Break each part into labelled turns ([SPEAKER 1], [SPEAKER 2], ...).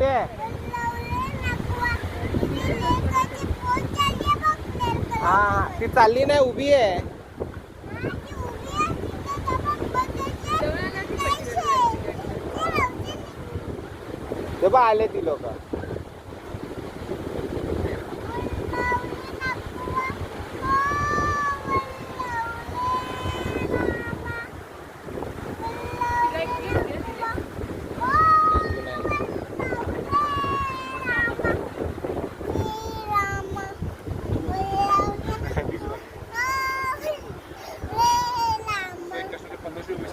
[SPEAKER 1] कुठे हा ती चालली नाही उभी आहे. ते बा आले ती लोक.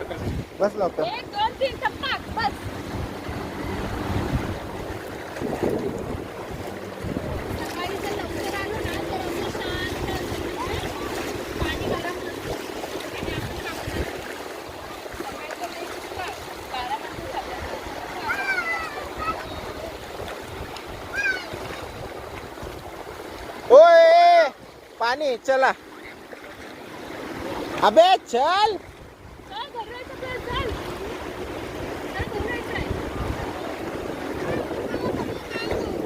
[SPEAKER 1] बस लवकर
[SPEAKER 2] एक दोन तीन बस सकाळी जर लवकर आलो ना तर असं शांत असतं. पाणी गरम नसतं. आणि आपण कापलं. सकाळी जर नाही सुटलं, बारा वाजता
[SPEAKER 1] ओए पाणी चला अबे चल,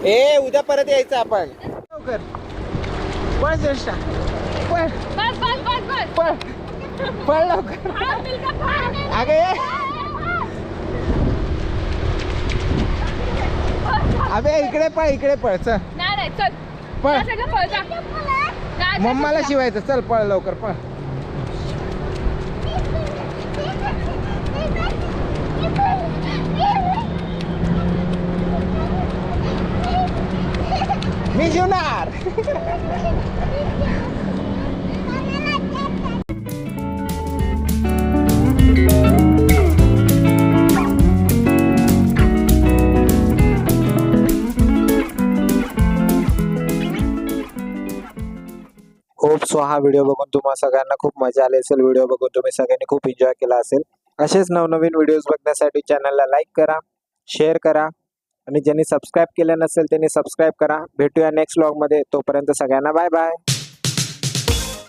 [SPEAKER 1] ए उद्या परत यायचं आपण. लवकर. पळ ज्येष्ठा पळ.
[SPEAKER 2] बस बस बस बस.
[SPEAKER 1] पळ. पळ लवकर. अगे ये. अबे इकडे पळ इकडे पळ चल.
[SPEAKER 2] नाही नाही चल.
[SPEAKER 1] पळ.
[SPEAKER 2] त्या साईडला पळ जा. जा, जा,
[SPEAKER 1] मम्माला
[SPEAKER 2] जा.
[SPEAKER 1] शिवायचं चल पळ लवकर पळ. ¡Visionar! होप सो हा व्हिडिओ बघून तुम्हाला सगळ्यांना खूप मजा आली असेल. व्हिडिओ बघून तुम्ही सगळ्यांनी खूप एन्जॉय केला असेल. असेच नवनवीन व्हिडिओज बघण्यासाठी चॅनलला लाईक करा शेअर करा. आणि ज्यांनी सबस्क्राईब केलं नसेल त्यांनी सबस्क्राईब करा. भेटूया नेक्स्ट ब्लॉगमध्ये तोपर्यंत सगळ्यांना बाय बाय